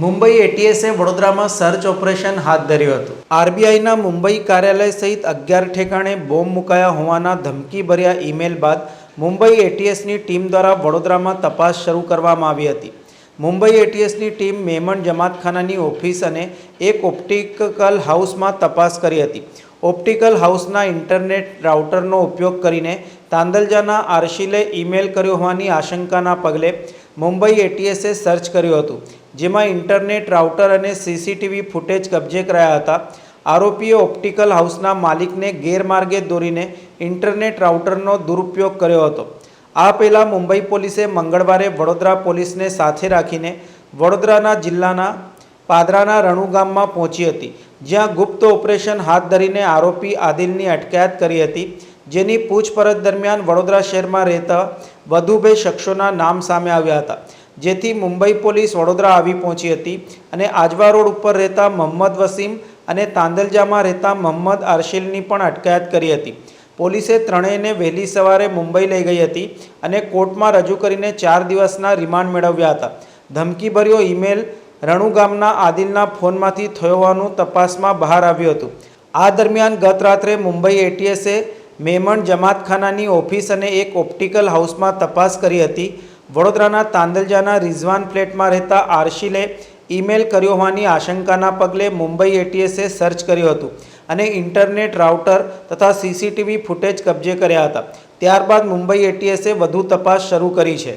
મુંબઈ એટીએસે વડોદરામાં search operation હાથ ધર્યું હતું. આરબીઆઈના મુંબઈ કાર્યાલય સહિત અગિયાર ઠેકાણે બોમ્બ મુકાયા હોવાના ધમકીભર્યા ઈમેલ બાદ મુંબઈ એટીએસની ટીમ દ્વારા વડોદરામાં તપાસ શરૂ કરવામાં આવી હતી. મુંબઈ એટીએસની ટીમ મેમણ જમાતખાનાની ઓફિસ અને એક ઓપ્ટિકલ હાઉસમાં તપાસ કરી હતી. ઓપ્ટિકલ હાઉસના ઇન્ટરનેટ રાઉટરનો ઉપયોગ કરીને તાંદલજાના આરશીલે ઈમેલ કર્યો હોવાની આશંકાના પગલે મુંબઈ એટીએસે સર્ચ કર્યું હતું, જેમાં ઇન્ટરનેટ, રાઉટર અને સીસીટીવી ફૂટેજ કબજે કરાયા હતા. આરોપીએ ઓપ્ટિકલ હાઉસના માલિકને ગેરમાર્ગે દોરીને ઇન્ટરનેટ, રાઉટરનો દુરુપયોગ કર્યો હતો. આ પહેલાં મુંબઈ પોલીસે મંગળવારે વડોદરા પોલીસને સાથે રાખીને વડોદરાના જિલ્લાના પાદરાના રણુ ગામમાં પહોંચી હતી, જ્યાં ગુપ્ત ઓપરેશન હાથ ધરીને આરોપી આદિલની અટકાયત કરી હતી. જેની પૂછપરછ દરમિયાન વડોદરા શહેરમાં રહેતા વધુ બે શખ્સોના નામ સામે આવ્યા હતા. જેથી મુંબઈ પોલીસ વડોદરા આવી પહોંચી હતી અને આજવા રોડ ઉપર રહેતા મોહમ્મદ વસીમ અને તાંદલજામાં રહેતા મોહમ્મદ આર્શિલની પણ અટકાયત કરી હતી. પોલીસે ત્રણેયને વહેલી સવારે મુંબઈ લઈ ગઈ હતી અને કોર્ટમાં રજૂ કરીને ચાર દિવસના રિમાન્ડ મેળવ્યા હતા. ધમકીભર્યો ઈમેલ રણુ ગામના આદિલના ફોનમાંથી થયો હોવાનું તપાસમાં બહાર આવ્યું હતું. આ દરમિયાન ગત રાત્રે મુંબઈ એટીએસે મેમણ જમાતખાનાની ઓફિસ અને એક ઓપ્ટિકલ હાઉસમાં તપાસ કરી હતી. વડોદરાના તાંદલજાના રિઝવાન ફ્લેટમાં રહેતા આર્શિલે ઈમેલ કર્યો હોવાની આશંકાના પગલે મુંબઈ એટીએસે સર્ચ કર્યું હતું અને ઇન્ટરનેટ રાઉટર તથા સીસીટીવી ફૂટેજ કબજે કર્યા હતા. ત્યારબાદ મુંબઈ એટીએસે વધુ તપાસ શરૂ કરી છે.